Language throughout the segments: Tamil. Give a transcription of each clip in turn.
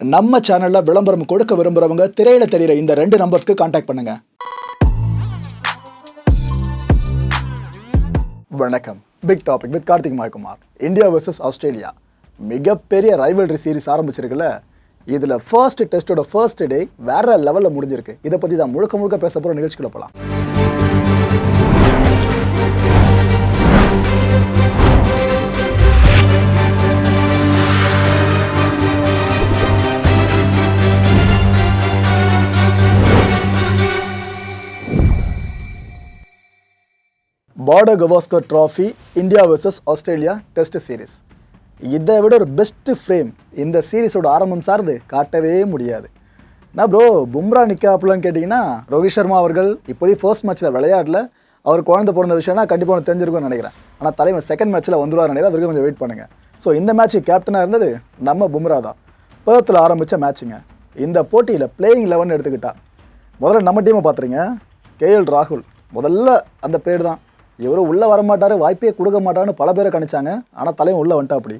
நம்ம சேனல்ல விளம்பரம் கொடுக்க விரும்புறவங்க திரையில தெரிகிற இந்த ரெண்டு நம்பர்ஸ்க்கு காண்டாக்ட் பண்ணுங்க. வணக்கம். Big topic with Karthik மாய்குமார். India versus Australia. மிகப்பெரிய ரைவல்ரி சீரிஸ் ஆரம்பிச்சிருக்குல்ல. இதில் ஃபர்ஸ்ட் டெஸ்ட்டோட ஃபர்ஸ்ட் டே வேற லெவலில் முடிஞ்சிருக்கு. இதை பற்றி தான் முழுக்க முழுக்க பேச போகிற நிகழ்ச்சிக்குள்ள போகலாம் Border Gavaskar trophy India versus Australia test series இதை விட ஒரு பெஸ்ட் ஃப்ரேம் இந்த சீரிஸோட ஆரம்பம் சார்ந்து காட்டவே முடியாது. நான் ப்ரோ பும்ரா நிற்காப்புலன்னு கேட்டிங்கன்னா ரோஹித் சர்மா அவர்கள் இப்போதைக்கு ஃபர்ஸ்ட் மேட்ச்சில் விளையாடல. அவர் குழந்தை பிறந்த விஷயம்னா கண்டிப்பாக உனக்கு தெரிஞ்சிருக்கும்னு நினைக்கிறேன். ஆனால் தலைவன் செகண்ட் மேட்ச்சில் வந்துருவார் நினைக்கிறேன். அதுக்கு கொஞ்சம் வெயிட் பண்ணுங்கள் ஸோ இந்த மேட்ச்சு கேப்டனாக இருந்தது நம்ம பும்ரா தான். பேர்த்தில் ஆரம்பித்த மேட்ச்சுங்க இந்த போட்டியில் பிளேயிங் லெவன் எடுத்துக்கிட்டா. முதல்ல நம்ம டீமை பார்த்துருங்க. கேஎல் ராகுல். முதல்ல அந்த பேர் தான். இவரும் உள்ளே வரமாட்டார் வாய்ப்பே கொடுக்க மாட்டாருன்னு பல பேரை கணிச்சாங்க. ஆனால் தலைவன் உள்ளே வந்துட்டா அப்படி.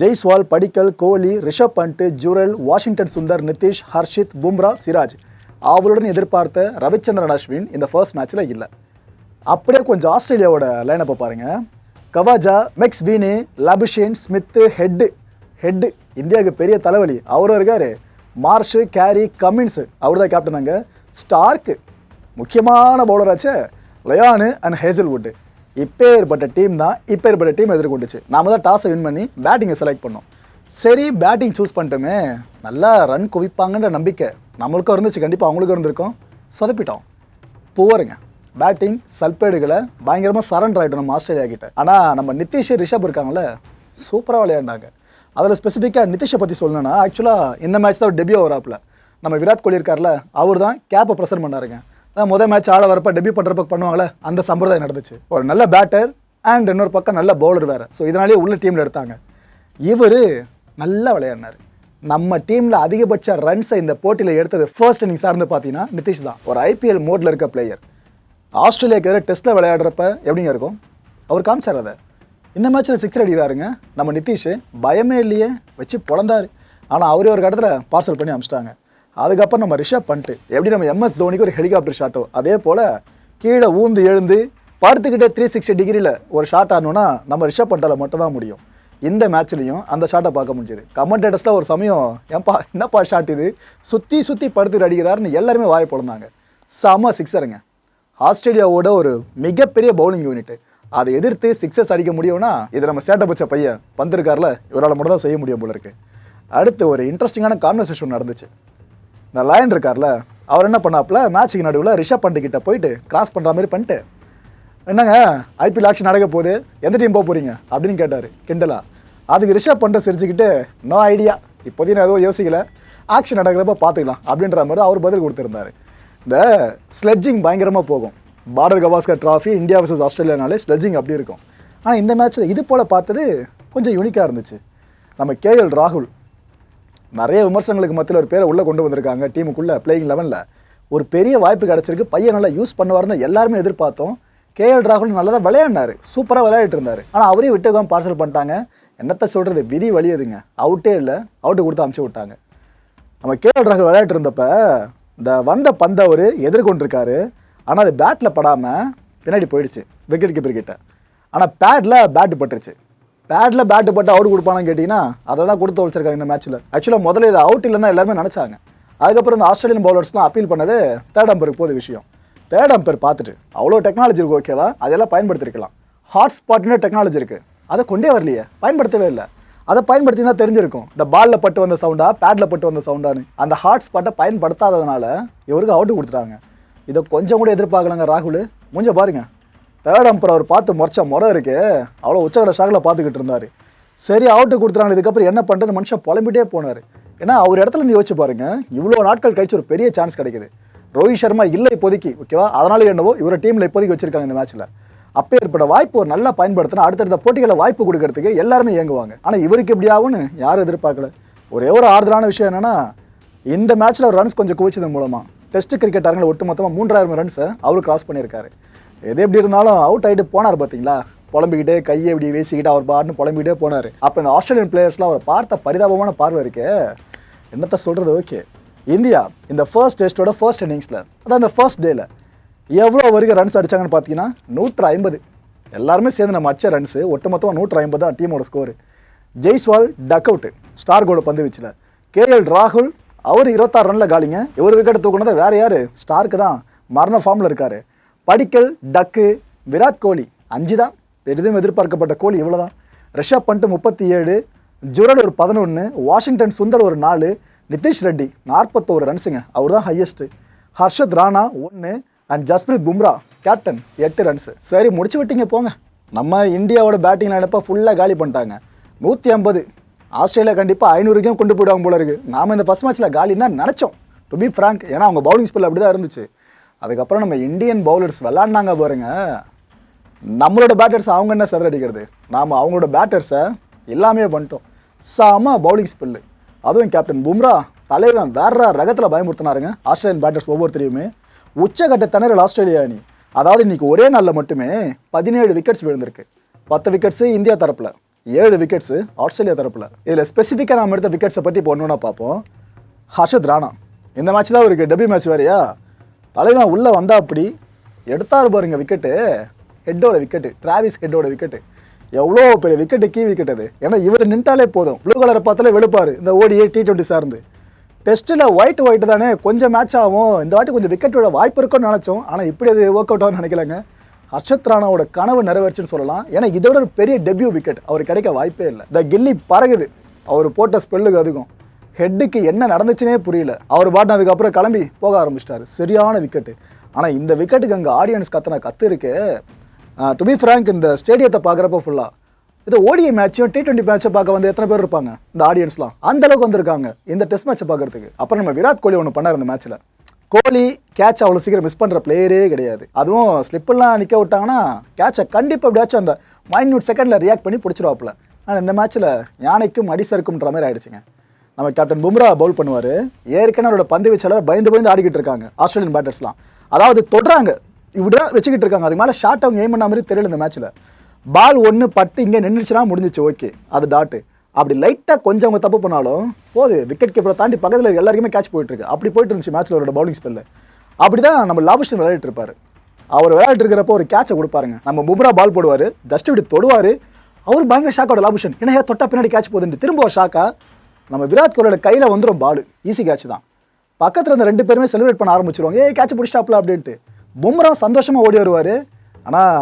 ஜெய்ஸ்வால் படிக்கல் கோலி ரிஷப் பண்ட் ஜுரல் வாஷிங்டன் சுந்தர் நிதிஷ் ஹர்ஷித் பும்ரா சிராஜ். அவருடன் எதிர்பார்த்த ரவிச்சந்திரன் அஸ்வின் இந்த ஃபர்ஸ்ட் மேட்ச்சில் இல்லை. அப்படியே கொஞ்சம் ஆஸ்திரேலியாவோட லைனப்பை பாருங்கள் Khawaja McSweeney Labuschagne Smith Head. Head இந்தியாவுக்கு பெரிய தலைவலி. அவரும் இருக்கார். மார்ஷு கேரி கமின்ஸு. அவர் தான் கேப்டனாங்க ஸ்டார்க்கு முக்கியமான பவுலராச்சே லயானு அண்ட் ஹேசல்வுட்டு இப்பேற்பட்ட டீம் தான் இப்போ ஏற்பட்ட டீம் எதிர்கொண்டுச்சு. நாம தான் டாஸை வின் பண்ணி பேட்டிங்கை செலக்ட் பண்ணோம். சரி பேட்டிங் சூஸ் பண்ணிட்டோமே. நல்லா ரன் குவிப்பாங்கன்ற நம்பிக்கை நம்மளுக்கும் இருந்துச்சு. கண்டிப்பாக அவங்களுக்கும் இருந்திருக்கும். சொதப்பிட்டோம். புவருங்க. பேட்டிங் சல்பேடுகளை பயங்கரமாக சரண்டர் ஆகிட்டோம் நம்ம ஆஸ்திரேலியா கிட்ட. ஆனால் நம்ம நிதிஷ் ரிஷப் இருக்காங்கள சூப்பராக விளையாண்டாங்க அதில் ஸ்பெசிஃபிக்காக நிதிஷை பற்றி சொல்லணும்னா ஆக்சுவலாக இந்த மேட்ச் தான் டெபியூ வராப்புல நம்ம விராட் கோலி இருக்கார்ல அவர் தான் கேப்பை ப்ரெசென்ட் பண்ணாருங்க. முதல் மேட்ச் ஆட வரப்போ டெபியூ பண்ணுறப்ப பண்ணுவாங்களே அந்த சம்பிரதாயம் நடந்துச்சு. ஒரு நல்ல பேட்டர் அண்ட் இன்னொரு பக்கம் நல்ல பவுலர் வேறு. ஸோ இதனாலேயே உள்ள டீமில் எடுத்தாங்க. இவர் நல்லா விளையாடினார். நம்ம டீமில் அதிகபட்ச ரன்ஸை இந்த போட்டியில் எடுத்தது ஃபர்ஸ்ட் இன்னிங் சார்ந்து பார்த்தீங்கன்னா நிதிஷ் தான். ஒரு ஐபிஎல் மோடில் இருக்க பிளேயர் ஆஸ்திரேலியாவுக்கு எதிராக டெஸ்ட்டில் விளையாடுறப்ப எப்படிங்க இருக்கும்? அவர் காமிச்சார் அதை. இந்த மேட்ச்சில் சிக்ஸர் அடிக்கிறாருங்க. நம்ம நிதிஷ் பயமே இல்லையே வச்சு பிறந்தார் ஆனால் அவரே ஒரு இடத்துல பார்சல் பண்ணி அமிச்சிட்டாங்க. அதுக்கப்புறம் நம்ம ரிஷப் பண்ணிட்டு எப்படி நம்ம எம்எஸ் தோனிக்கு ஒரு ஹெலிகாப்டர் ஷாட்டோ அதே போல் கீழே ஊந்து எழுந்து படுத்துக்கிட்டே த்ரீ சிக்ஸ்டி டிகிரியில் ஒரு ஷாட் ஆடணும்னா நம்ம ரிஷப் பண்ணிட்டால மட்டும்தான் முடியும். இந்த மேட்ச்லையும் அந்த ஷாட்டை பார்க்க முடிஞ்சது. கமெண்டேட்டர்ஸில் ஒரு சமயம் ஏன்பா என்னப்பா ஷாட் இது? சுற்றி சுற்றி படுத்துட்டு அடிக்கிறாருன்னு எல்லாருமே வாய் பொழந்தாங்க. செம சிக்ஸருங்க ஆஸ்திரேலியாவோட ஒரு மிகப்பெரிய பவுலிங் யூனிட்டு அதை எதிர்த்து சிக்ஸஸ் அடிக்க முடியும்னா இது நம்ம சேட்டை பச்ச பையன் வந்திருக்கார்ல இவரால் மட்டும் தான் செய்ய முடியும் போல இருக்குது அடுத்து ஒரு இன்ட்ரெஸ்டிங்கான கான்வர்சேஷன் நடந்துச்சு. இந்த லயன் இருக்கார்ல அவர் என்ன பண்ணாப்புல மேட்ச்சுக்கு நடுவில் ரிஷப் பண்ட் கிட்ட போயிட்டு கிராஸ் பண்ணுற மாதிரி பண்ணிட்டு என்னங்க ஐபிஎல் ஆக்ஷன் நடக்க போகுது எந்த டீம் போக போகிறீங்க அப்படின்னு கேட்டார் கிண்டலா. அதுக்கு ரிஷப் பண்ணிட்டு சிரிச்சுக்கிட்டு நோ ஐடியா இப்போதையும் நான் எதுவும் யோசிக்கல. ஆக்ஷன் நடக்கிறப்ப பார்த்துக்கலாம் அப்படின்ற மாதிரி அவர் பதில் கொடுத்துருந்தாரு. இந்த ஸ்லெட்ஜிங் பயங்கரமாக போகும். Border Gavaskar trophy India versus ஆஸ்திரேலியானாலே sledging அப்படி இருக்கும். ஆனால் இந்த மேட்ச்சில் இது போல் பார்த்தது கொஞ்சம் யூனிக்காக இருந்துச்சு. நம்ம கேஎல் ராகுல் நிறைய விமர்சனங்களுக்கு மத்தியில் ஒரு பேரை உள்ளே கொண்டு வந்திருக்காங்க. டீமுக்குள்ளே பிளேயிங் லெவனில் ஒரு பெரிய வாய்ப்பு கிடச்சிருக்கு. பையன் நல்லா யூஸ் பண்ணுவார்னு எல்லாருமே எதிர்பார்த்தோம். கேஎல் ராகுல் நல்லா தான் விளையாடினாரு. சூப்பராக விளையாடிட்டு இருந்தார். ஆனால் அவரே விட்டு பார்சல் பண்ணிட்டாங்க. என்னத்த சொல்கிறது விதி வழியதுங்க அவுட்டே இல்லை. அவுட்டு கொடுத்து அமுச்சு விட்டாங்க. நம்ம கேஎல் ராகுல் விளையாட்டு இருந்தப்ப இந்த வந்த பந்தை அவர் எதிர்கொண்டிருக்காரு. ஆனால் அது பேட்டில் படாமல் பின்னாடி போயிடுச்சு. விக்கெட் கீப்பர் கிட்ட. ஆனால் பேட்டில் பேட்டு பட்டுருச்சு. பேட்டில் பேட்டு பட்டு அவுட் கொடுப்பானு கேட்டிங்கன்னா அதை தான் கொடுத்து வச்சிருக்காங்க இந்த மேட்ச்சில் ஆக்சுவலாக முதல்ல இது அவுட் இல்லைன்னா எல்லாருமே நினச்சாங்க. அதுக்கப்புறம் இந்த ஆஸ்திரேலியன் பவுலர்ஸ்லாம் அப்பீல் பண்ணவே தேர்ட் அம்பருக்கு போது விஷயம். தேர்ட் அம்பர் பார்த்துட்டு அவ்வளோ டெக்னாலஜி இருக்குது ஓகேவா அதெல்லாம் பயன்படுத்திருக்கலாம். ஹாட்ஸ்பாட்னு டெக்னாலஜி இருக்குது அதை கொண்டே வரலையே. பயன்படுத்தவே இல்லை. அதை பயன்படுத்தி தான் தெரிஞ்சிருக்கும். இந்த பாலில் பட்டு வந்த சவுண்டா பேட்டில் பட்டு வந்த சவுண்டான்னு அந்த ஹாட்ஸ்பாட்டை பயன்படுத்தாததுனால இவருக்கு அவுட்டு கொடுத்துட்டாங்க. இதை கொஞ்சம் கூட எதிர்பார்க்கலங்க ராகுல். மூஞ்ச பாருங்கள் தேர்ட் அம்பர் அவர் பார்த்து முறைச்ச முறை இருக்கு. அவ்வளோ உச்சகட ஷாக்கில் பார்த்துக்கிட்டு இருந்தார். சரி அவுட்டு கொடுத்துறாங்க. இதுக்கப்புறம் என்ன பண்ணுறது மனுஷன் புலம்பிட்டே போனார். ஏன்னா அவர் இடத்துல இருந்து யோசிச்சு பாருங்க இவ்வளோ நாட்கள் கழிச்சு ஒரு பெரிய சான்ஸ் கிடைக்குது. ரோஹித் சர்மா இல்லை இப்போதைக்கு ஓகேவா அதனால என்னவோ இவரை டீமில் இப்போதைக்கு வச்சிருக்காங்க இந்த மேட்ச்சில் அப்போ ஏற்பட்ட வாய்ப்பு ஒரு நல்லா பயன்படுத்தினா அடுத்தடுத்த போட்டிகளை வாய்ப்பு கொடுக்கறதுக்கு எல்லாருமே இயங்குவாங்க. ஆனால் இவருக்கு எப்படி ஆகும்னு யாரும் எதிர்பார்க்கல. ஒரே ஒரு ஆறுதலான விஷயம் என்னென்னா இந்த மேட்ச்சில் ரன்ஸ் கொஞ்சம் குவிச்சது மூலமாக டெஸ்ட் கிரிக்கெட் அரங்கில் ஒட்டு மொத்தமாக மூன்றாயிரம் ரன்ஸை அவர் கிராஸ் பண்ணியிருக்காரு. எது எப்படி இருந்தாலும் அவுட் ஆகிட்டு போனார் பார்த்தீங்களா புலம்பிக்கிட்டே கையை இப்படி வீசிக்கிட்டு அவர் பாட்டுன்னு புலம்பிக்கிட்டே போனார். அப்போ இந்த ஆஸ்திரேலியன் பிளேயர்ஸ்லாம் அவரை பார்த்த பரிதாபமான பார்வை இருக்கே. என்னத்த சொல்கிறது ஓகே இந்தியா இந்த ஃபர்ஸ்ட் டெஸ்ட்டோட ஃபர்ஸ்ட் இன்னிங்ஸில் அதான் இந்த ஃபர்ஸ்ட் டேயில் எவ்வளோ வரைக்கும் ரன்ஸ் அடிச்சாங்கன்னு பார்த்தீங்கன்னா நூற்று ஐம்பது. எல்லாருமே சேர்ந்து நம்ம அடிச்ச ரன்ஸு ஒட்டுமொத்தமாக நூற்று ஐம்பது தான் டீமோட score Jaiswal duck out Starc கோட பந்து வீச்சில். கேஎல் ராகுல் அவர் இருபத்தாறு ரனில் காலிங்க. இவர் விக்கெட் தூக்குனதை வேறு யார்? ஸ்டாருக்கு தான். மரண ஃபார்மில் இருக்காரு. படிக்கல் டக்கு விராட் கோலி. அஞ்சு தான் பெரிதும் எதிர்பார்க்கப்பட்ட கோலி இவ்வளோ தான் ரிஷப் பண்ட்டு முப்பத்தி ஏழு ஜுரல் ஒரு பதினொன்று வாஷிங்டன் சுந்தர் ஒரு நாலு நிதிஷ் ரெட்டி நாற்பத்தோரு ரன்ஸுங்க. அவர் தான் ஹையஸ்ட்டு ஹர்ஷத் ராணா ஒன்று அண்ட் ஜஸ்பிரித் பும்ரா கேப்டன் எட்டு ரன்ஸு சரி முடிச்சு விட்டீங்க போங்க. நம்ம இந்தியாவோட பேட்டிங் லைனப்பை ஃபுல்லாக காலி பண்ணிட்டாங்க. நூற்றி ஐம்பது. ஆஸ்திரேலியா கண்டிப்பாக ஐநூறுக்கும் கொண்டு போயிடுவாங்க போல இருக்குது நாம் இந்த ஃபஸ்ட் மேட்ச்சில் காலின்னு தான் நினச்சோம். டு பி ஃப்ராங்க் ஏன்னா அவங்க பவுலிங் ஸ்பெல் அப்படி தான் இருந்துச்சு. அதுக்கப்புறம் நம்ம இந்தியன் பவுலர்ஸ் விளாண்டாங்க பாருங்க. நம்மளோட பேட்டர்ஸ் அவங்க என்ன செதறடிக்கிறது நாம் அவங்களோட பேட்டர்ஸை எல்லாமே பண்ணிட்டோம். சாம பவுலிங் ஸ்பெல்லு அதுவும் கேப்டன் பும்ரா தலைவன் வேற ரகத்தில் பயமுறுத்தினாருங்க. Australian batters ஒவ்வொருத்தரையுமே. உச்சகட்ட திணறல் ஆஸ்திரேலியா அணி. அதாவது இன்னைக்கு ஒரே நாளில் மட்டுமே பதினேழு விக்கெட்ஸ் விழுந்திருக்கு. பத்து விக்கெட்ஸு இந்தியா தரப்பில் ஏழு விக்கெட்ஸு ஆஸ்திரேலியா தரப்பில். இதில் ஸ்பெசிஃபிக்காக நம்ம எடுத்த விக்கெட்ஸை பற்றி இப்போ ஒன்று பார்ப்போம். ஹர்ஷத் ராணா இந்த மேட்ச் தான் அவருக்கு டெபி மேட்ச் வேறையா? தலைவன் உள்ளே வந்தா அப்படி எடுத்தார் பாருங்க விக்கெட்டு ஹெட்டோட விக்கெட்டு டிராவிஸ் ஹெட்டோட விக்கெட்டு எவ்வளோ பெரிய விக்கெட்டு கீ விக்கெட் அது. ஏன்னா இவர் நின்ட்டாலே போதும். ப்ளூ கலரை பார்த்தாலே வெளுப்பார் இந்த ஓடிஏ டி டுவெண்ட்டி சார்ந்து. டெஸ்ட்டில் ஒயிட் ஒயிட் தானே. கொஞ்சம் மேட்ச் ஆகும். இந்த வாட்டி கொஞ்சம் விக்கெட்டோட வாய்ப்பு இருக்கும்னு நினச்சோம். ஆனால் இப்படி அது ஒர்க் அவுட் ஆகும்னு நினைக்கலங்க. ஹர்ஷத் ராணாவோட கனவு நிறைவேற்றுன்னு சொல்லலாம். ஏன்னா இதோட ஒரு பெரிய டெபியூ விக்கெட் அவர் கிடைக்க வாய்ப்பே இல்லை. இந்த கில்லி பறகுது. அவர் போட்ட ஸ்பெல்லுக்கு அதுக்கும். ஹெட்டுக்கு என்ன நடந்துச்சுனே புரியல. அவர் பாட்டு அதுக்கப்புறம் கிளம்பி போக ஆரம்பிச்சிட்டாரு. சரியான விக்கெட்டு ஆனால் இந்த விக்கெட்டுக்கு அங்கே ஆடியன்ஸ் கத்தனை கத்து இருக்கு. டு பி ஃப்ராங்க் இந்த ஸ்டேடியத்தை பார்க்குறப்ப ஃபுல்லாக இது ஓடிஐ மேட்சையும் டி டுவெண்ட்டி மேட்சை பார்க்க வந்து எத்தனை பேர் இருப்பாங்க? இந்த ஆடியன்ஸ்லாம் அந்த அளவுக்கு வந்திருக்காங்க இந்த டெஸ்ட் மேட்சை பார்க்கறதுக்கு அப்புறம் நம்ம விராட் கோலி ஒன்று பண்ணார் இந்த மேட்ச்சில் கோலி கேட்ச் அவ்வளோ சீக்கிரம் மிஸ் பண்ணுற பிளேயரே கிடையாது. அதுவும் ஸ்லிப்பெல்லாம் நிற்க விட்டாங்கன்னா கேட்சை கண்டிப்பாக எப்படியாச்சும் அந்த மைன்யூட் செகண்டில் ரியாக்ட் பண்ணி பிடிச்சிருவாப்புல. ஆனால் இந்த மேட்ச்சில் யானைக்கும் அடிசருக்கும்ன்ற மாதிரி ஆயிடுச்சுங்க. நம்ம கேப்டன் பும்ரா பவுல் பண்ணுவார். ஏற்கனவே அவரோட பந்து வீச்சாளர் பயந்து பயந்து ஆடிக்கிட்டு இருக்காங்க ஆஸ்திரேலியன் பேட்டர்ஸ்லாம் அதாவது தொடுறாங்க இப்படியா வச்சுக்கிட்டு இருக்காங்க. அதுக்கு மேலே ஷார்ட் அவங்க எய்ம் பண்ண மாதிரி தெரியல இந்த மேட்ச்சில் பால் ஒன்று பட்டு இங்கே நின்றுச்சுன்னா முடிஞ்சிச்சு ஓகே அது டாட்டு அப்படி லைட்டாக கொஞ்சம் அவங்க தப்பு பண்ணாலும் போது விக்கெட் கீப்பரை தாண்டி பக்கத்தில் எல்லாருக்குமே கேட்ச் போயிட்டுருக்கு அப்படி போயிட்டு இருந்துச்சு மேட்ச்சில் அவரோட பவுலிங் ஸ்பெல்லு அப்படி தான் நம்ம லாபிஸ்டன் விளையாடிட்டு இருப்பார். அவர் விளையாட்டு இருக்கிறப்போ ஒரு கேட்சை கொடுப்பாருங்க. நம்ம பும்ரா பால் போடுவார் ஜஸ்ட் இப்படி தொடுவார். அவர் பயங்கர ஷாக்கோட லாபுஷன் ஏன்னா ஏன் தொட்டா பின்னாடி கேட்ச் போகுதுன்ட்டு. திரும்ப ஒரு ஷாக்காக நம்ம விராட் கோலியோட கையில் வந்துடும் பாலு ஈஸி கேட்ச் தான். பக்கத்தில் இருந்த ரெண்டு பேருமே செலிப்ரேட் பண்ண ஆரம்பிச்சிருவாங்க. ஏ கேட்ச் பிடிச்சாப்ல அப்படின்ட்டு. பும்ரா சந்தோஷமாக ஓடி வருவார். ஆனால்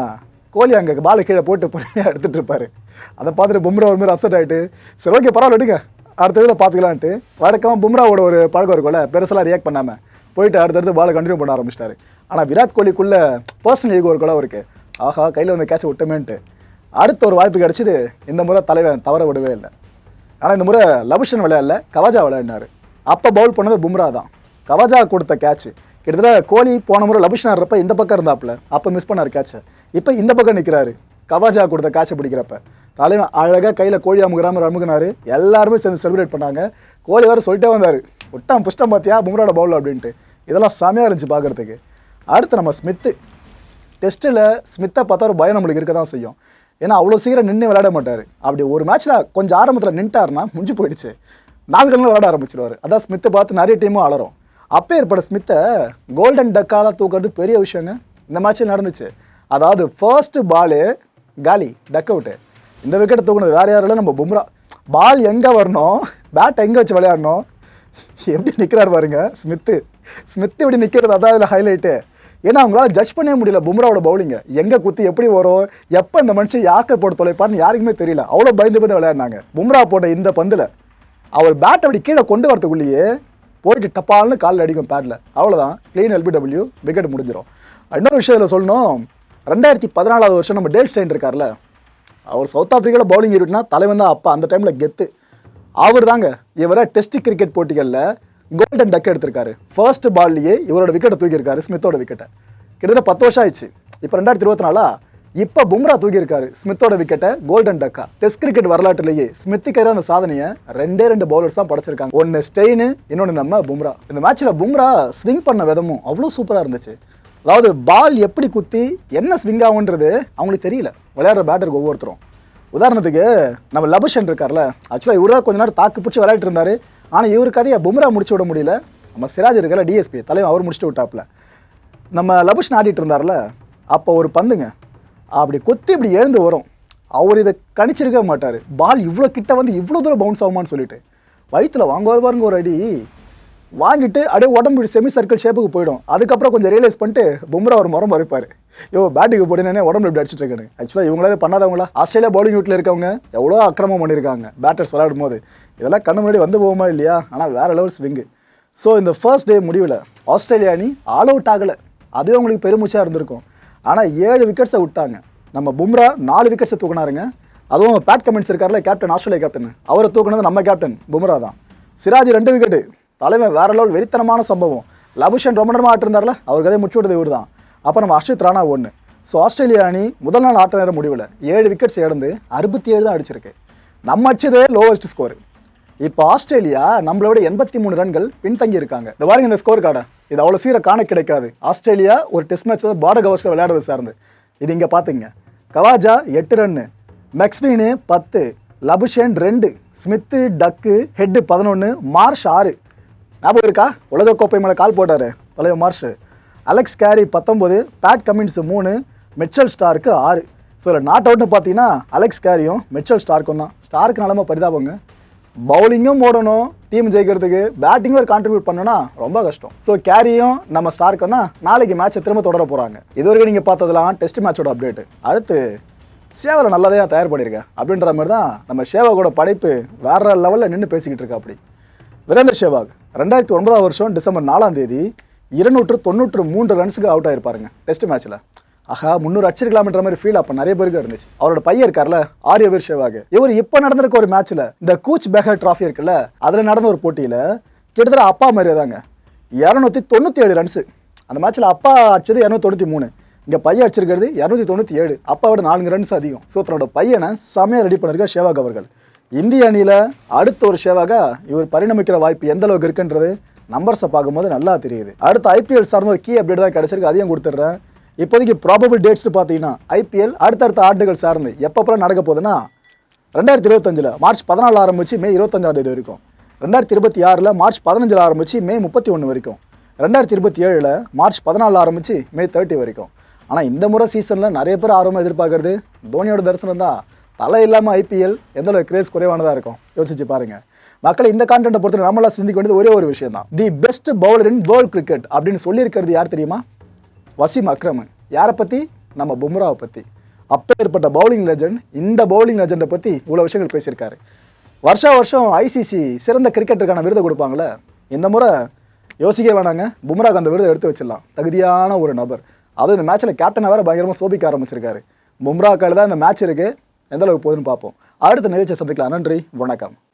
கோலி அங்கே பாலை கீழே போட்டு பொறுமையாக எடுத்துகிட்டு இருப்பாரு. அதை பார்த்துட்டு பும்ரா ஒரு மாதிரி அப்செட் ஆகிட்டு சரி ஓகே பரவாயில்ல எடுங்க அடுத்த இதில் பார்த்துக்கலான்ட்டு. வழக்கமாக பும்ராவோட ஒரு பழக்கம் இருக்கும்ல பெருசெல்லாம் ரியாக்ட் பண்ணாமல் போயிட்டு அடுத்தடுத்து பாலை கண்டினியூ பண்ண ஆரம்பிச்சிட்டாரு. ஆனால் விராட் கோலிக்குள்ளே பர்சனல் ஈகோ ஒரு கூட இருக்குது ஆஹா கையில் வந்து கேட்ச் விட்டமேன்ட்டு. அடுத்த ஒரு வாய்ப்பு கிடச்சிது இந்த முறை தலைவன் தவற விடவே இல்லை. ஆனால் இந்த முறை லபுஷன் விளையாடல கவாஜா விளையாடினார். அப்போ பவுல் பண்ணது பும்ரா தான். கவாஜா கொடுத்த கேட்ச் கிட்டத்தட்ட கோலி போன முறை லபுஷன் ஆடுறப்ப இந்த பக்கம் இருந்தாப்புல அப்போ மிஸ் பண்ணார் கேட்சை இப்போ இந்த பக்கம் நிற்கிறாரு கவாஜா கொடுத்த கேட்சை பிடிக்கிறப்ப. தலைவன் அழகாக கையில் கோழி அமுகிறாம அமுகினார். எல்லாருமே சேர்ந்து செலிப்ரேட் பண்ணாங்க. கோழி வேறு சொல்லிட்டே வந்தார். விட்டான் புஷ்டம் பார்த்தியா பும்ராட பவுல் அப்படின்ட்டு. இதெல்லாம் செமையாக இருந்துச்சு பார்க்குறதுக்கு அடுத்து நம்ம ஸ்மித்து டெஸ்ட்டில் ஸ்மித்தை பார்த்தா ஒரு பயம் நம்மளுக்கு இருக்க தான் செய்யும். ஏன்னா அவ்வளோ சீக்கிரம் நின்று விளையாட மாட்டார். அப்படி ஒரு மேட்ச்சில் கொஞ்சம் ஆரம்பத்தில் நின்ட்டார்னா முடிஞ்சு போயிடுச்சு. நாலு கண்ணில் விளையாட ஆரம்பிச்சிருவார். அதான் ஸ்மித்தை பார்த்து நிறைய டீமும் அலரும் அப்போ ஏற்பட ஸ்மித்தை கோல்டன் டக்கால தூக்குறது பெரிய விஷயங்க. இந்த மேட்ச்சில் நடந்துச்சு. அதாவது ஃபர்ஸ்ட்டு பாலு காலி டக் அவுட்டு இந்த விக்கெட்டை தூக்குனது வேறு யாரும் இல்லை நம்ம பும்ரா. பால் எங்கே வரணும்? பேட் எங்கே வச்சு விளையாடணும்? எப்படி நிற்கிறாரு பாருங்க ஸ்மித்து. ஸ்மித் எப்படி நிற்கிறது அதான் இதில் ஹைலைட்டு ஏன்னா அவங்களால ஜட்ஜ் பண்ணவே முடியல பும்ராவோட பவுலிங்க எங்கே குத்தி எப்படி வரும்? எப்போ இந்த மனுஷன் யாக்கர் போட்டு தொலைப்பார்னு யாருக்குமே தெரியல. அவ்வளோ பயந்து பயந்து விளையாடினாங்க. பும்ரா போட்ட இந்த பந்தில் அவர் பேட் அப்படி கீழே கொண்டு வரதுக்குள்ளேயே போயிட்டு டப்பால்னு காலில் அடிக்கும் பேட்டில் அவ்வளோதான் க்ளீன் எல்பிடபிள்யூ விக்கெட் முடிஞ்சிடும் இன்னொரு விஷயம் இதில் சொல்லணும். ரெண்டாயிரத்தி பதினாலாவது வருஷம் நம்ம டேல் ஸ்டெயின் இருக்கார்ல. அவர் சவுத் ஆஃப்ரிக்காவில் பவுலிங் இருட்டுனா தலைவன் தான் அப்பா. அந்த டைமில் கெத்து. அவர் தாங்க இவரை டெஸ்ட் கிரிக்கெட் போட்டிகளில் கோல்டன் டக் எடுத்திருக்காரு. ஃபர்ஸ்ட் பால்லையே இவரோட விக்கெட்டை தூக்கியிருக்காரு ஸ்மித்தோட விக்கெட்டை கிட்டத்தட்ட பத்து வருஷம் ஆயிடுச்சு. இப்போ ரெண்டாயிரத்தி இருபத்தி நாலா இப்போ பும்ரா தூக்கியிருக்காரு ஸ்மித்தோட விக்கெட்டை கோல்டன் டக்கா டெஸ்ட் கிரிக்கெட் வரலாற்றுலேயே ஸ்மித்துக்கு அந்த சாதனையை ரெண்டே ரெண்டு பவுலர்ஸ் தான் படைச்சிருக்காங்க. ஒன்று ஸ்டெயின் இன்னொன்று நம்ம பும்ரா. இந்த மேட்ச்சில் பும்ரா ஸ்விங் பண்ண விதமும் அவ்வளோ சூப்பராக இருந்துச்சு. அதாவது பால் எப்படி குத்தி என்ன ஸ்விங் ஆகுன்றது அவங்களுக்கு தெரியல. விளையாடுற பேட்டருக்கு ஒவ்வொருத்தரும். உதாரணத்துக்கு நம்ம லபுஷன் இருக்கார்ல ஆக்சுவலாக இவர் தான் கொஞ்ச நேரம் தாக்கு பிடிச்சி விளையாட்டு இருந்தார். ஆனால் இவர் கதையை பும்ரா முடிச்சு விட முடியல. நம்ம சிராஜ் இருக்கல டிஎஸ்பி தலைவன் அவர் முடிச்சுட்டு விட்டாப்புல. நம்ம லபுஷன் ஆடிட்டு இருந்தார்ல அப்போ ஒரு பந்துங்க. அப்படி கொத்தி இப்படி எழுந்து வரும். அவர் இதை கணிச்சிருக்கவே மாட்டார். பால் இவ்வளோ கிட்ட வந்து இவ்வளோ தூரம் பவுன்ஸ் ஆகுமான்னு சொல்லிட்டு. வயிற்றில் வாங்குவார் பாருங்க ஒரு அடி. வாங்கிட்டு அப்படியே உடம்பு செமி சர்க்கிள் ஷேப்புக்கு போயிடும். அதுக்கப்புறம் கொஞ்சம் ரியலைஸ் பண்ணிட்டு பும்ரா ஒரு முறம் மறைப்பார் யோ பேட்டுக்கு போடுனே உடம்பு இப்படி அடிச்சிட்டு இருக்கேன். ஆக்சுவலாக இவங்களே பண்ணாதவங்களா? ஆஸ்திரேலியா பவுலிங் வீட்டில் இருக்கவங்க எவ்வளோ அக்கிரமம் பண்ணியிருக்காங்க பேட்டர்ஸ் விளையாடும் போது இதெல்லாம் கண்ணு முன்னாடி வந்து போகுமா இல்லையா? ஆனால் வேற லெவல் ஸ்விங்கு ஸோ இந்த ஃபர்ஸ்ட் டே முடிவில் ஆஸ்திரேலியா அணி ஆல் அவுட் ஆகலை. அதுவே உங்களுக்கு பெருமூச்சாக இருந்திருக்கும். ஆனால் ஏழு விக்கெட்ஸை விட்டாங்க. நம்ம பும்ரா நாலு விக்கெட்ஸை தூக்குனாருங்க. அதுவும் பேட் கமெண்ட்ஸ் இருக்கார்ல கேப்டன் ஆஸ்திரேலியா கேப்டன் அவரை தூக்குனது நம்ம கேப்டன் பும்ரா தான். சிராஜ் ரெண்டு விக்கெட்டு தலைமை வேற லெவல் வெறித்தனமான சம்பவம். லபுஷன் ரொம்ப நேரமாக ஆட்டிருந்தார்ல? அவர் கதையை முடிச்சு விட்டது இவர் தான் அப்போ நம்ம அர்ஷித் ராணா ஒன்று ஸோ ஆஸ்திரேலியா அணி முதல் நாள் ஆட்ட நேரம் முடிவில் ஏழு விக்கெட்ஸ் இழந்து அறுபத்தி ஏழு தான் அடிச்சிருக்கு. நம்ம அடிச்சதே லோவஸ்ட் ஸ்கோர் இப்போ ஆஸ்திரேலியா நம்மளோட எண்பத்தி மூணு ரன்கள் பின்தங்கி இருக்காங்க. இந்த பாருங்க இந்த ஸ்கோர் கார்டை. இது அவ்வளோ சீர காண கிடைக்காது. ஆஸ்திரேலியா ஒரு டெஸ்ட் மேட்ச்சில் பார்டர் கவர்ஸில் விளையாடுறது சார்ந்து. இது இங்கே பார்த்துங்க கவாஜா எட்டு ரன்னு மெக்ஸ்வீனு பத்து லபுஷேன் ரெண்டு ஸ்மித்து டக்கு ஹெட்டு பதினொன்று மார்ஷ் ஆறு. ஞாபகம் இருக்கா? உலகக்கோப்பை மேலே கால் போட்டார். தலைவர் மார்ஷ். அலெக்ஸ் கேரி பத்தொம்போது பேட் கமின்ஸ் மூணு மெச்சல் ஸ்டாருக்கு ஆறு. ஸோ இதில் நாட் அவுட்னு பார்த்தீங்கன்னா அலெக்ஸ் கேரியும் மெச்சல் ஸ்டார்க்கும் தான். ஸ்டாருக்கு நிலமை பரிதாபங்க. பவுலிங்கும் ஓடணும் டீம் ஜெயிக்கிறதுக்கு பேட்டிங்கும் ஒரு கான்ட்ரிபியூட் பண்ணணும்னா ரொம்ப கஷ்டம். ஸோ கேரியும் நம்ம ஸ்டார்க்கும் தான் நாளைக்கு மேட்சை திரும்ப தொடர போகிறாங்க இது வரைக்கும் நீங்கள் பார்த்ததெல்லாம் டெஸ்ட் மேட்சோட அப்டேட் அடுத்து சேவலை நல்லதாக தயார் பண்ணியிருக்கேன் அப்படின்ற மாதிரி தான் நம்ம சேவாகோட படைப்பு வேற லெவலில் நின்று பேசிக்கிட்டு இருக்கா அப்படி வீரேந்தர் சேவாக் ரெண்டாயிரத்தி ஒன்பதாம் வருஷம் டிசம்பர் நாலாம் தேதி இருநூற்று தொண்ணூற்று மூன்று ரன்ஸுக்கு அவுட் ஆயிருப்பாருங்க டெஸ்ட் மேட்ச்சில் ஆஹா முந்நூறு அடிச்சிருக்கலாம்ன்ற மாதிரி ஃபீல் அப்போ நிறைய பேருக்கு இருந்துச்சு. அவரோட பையன் இருக்கார்ல ஆரியவீர் சேவாக். இவர் இப்போ நடந்திருக்க ஒரு மேட்ச்சில் இந்த கூச் பெஹர் ட்ராஃபி இருக்குல்ல அதில் நடந்த ஒரு போட்டியில் கிட்டத்தட்ட அப்பா மாதிரியே தாங்க. இரநூத்தி தொண்ணூற்றி ஏழு ரன்ஸு அந்த மேட்ச்சில் அப்பா அடிச்சது இரநூத்தி தொண்ணூற்றி மூணு. இங்கே பையன் அடிச்சிருக்கிறது இரநூத்தி தொண்ணூற்றி ஏழு அப்பாவோட நான்கு ரன்ஸ் அதிகம். ஸோ தன்னோட பையனை செமையாக ரெடி பண்ணிருக்க ஷேவாக் அவர்கள். இந்திய அணியில் அடுத்த ஒரு சேவாக இவர் பரிணமிக்கிற வாய்ப்பு எந்த அளவுக்கு இருக்குன்றது நம்பர்ஸை பார்க்கும்போது நல்லா தெரியுது. அடுத்த ஐபிஎல் சார்ந்த ஒரு கீ அப்டேட் தான் கிடச்சிருக்கு அதையும் கொடுத்துட்றேன். இப்போதைக்கு ப்ராபபிள் டேட்ஸ்னு பார்த்தீங்கன்னா ஐபிஎல் அடுத்தடுத்த ஆண்டுகள் சார்ந்து எப்பப்பெல்லாம் நடக்க போகுதுன்னா ரெண்டாயிரத்தி இருபத்தஞ்சில் மார்ச் பதினாலு ஆரம்பிச்சு மே இருபத்தஞ்சாம் தேதி வரைக்கும். ரெண்டாயிரத்தி இருபத்தி ஆறில் மார்ச் பதினஞ்சில் ஆரம்பிச்சு மே முப்பத்தி ஒன்று வரைக்கும். ரெண்டாயிரத்தி இருபத்தி ஏழில் மார்ச் பதினாலு ஆரம்பிச்சு மே தேர்ட்டி வரைக்கும். ஆனால் இந்த முறை சீசனில் நிறைய பேர் ஆர்வமாக எதிர்பார்க்குறது தோனியோட தரிசனம் தான். தலை இல்லாமல் ஐபிஎல் எந்த கிரேஸ் குறைவானதாக இருக்கும்? யோசிச்சு பாருங்கள் மக்களை இந்த கான்டென்ட்டை பொறுத்து நம்மளாம் சிந்திக்க வேண்டியது ஒரே ஒரு விஷயம் தான் the best bowler in world cricket அப்படின்னு சொல்லியிருக்கிறது யார் தெரியுமா? வசீம் அக்ரம். யாரை பற்றி நம்ம பும்ராவை பற்றி அப்பேற்பட்ட பவுலிங் லெஜண்ட் இந்த பவுலிங் லெஜெண்டை பற்றி இவ்வளோ விஷயங்கள் பேசியிருக்காரு. வருஷா வருஷம் ஐசிசி சிறந்த கிரிக்கெட்டுக்கான விருதை கொடுப்பாங்களே இந்த முறை யோசிக்க வேணாங்க. பும்ராக்கு அந்த விருதை எடுத்து வச்சிடலாம். தகுதியான ஒரு நபர். அதுவும் இந்த மேட்ச்சில் கேப்டனை வேறு பயங்கரமாக சோபிக்க ஆரம்பிச்சிருக்காரு. பும்ரா கையில் தான் இந்த மேட்ச் இருக்குது எந்த அளவுக்கு போகுதுன்னு பார்ப்போம். அடுத்த நிகழ்ச்சியை சந்திக்கலாம். நன்றி. வணக்கம்.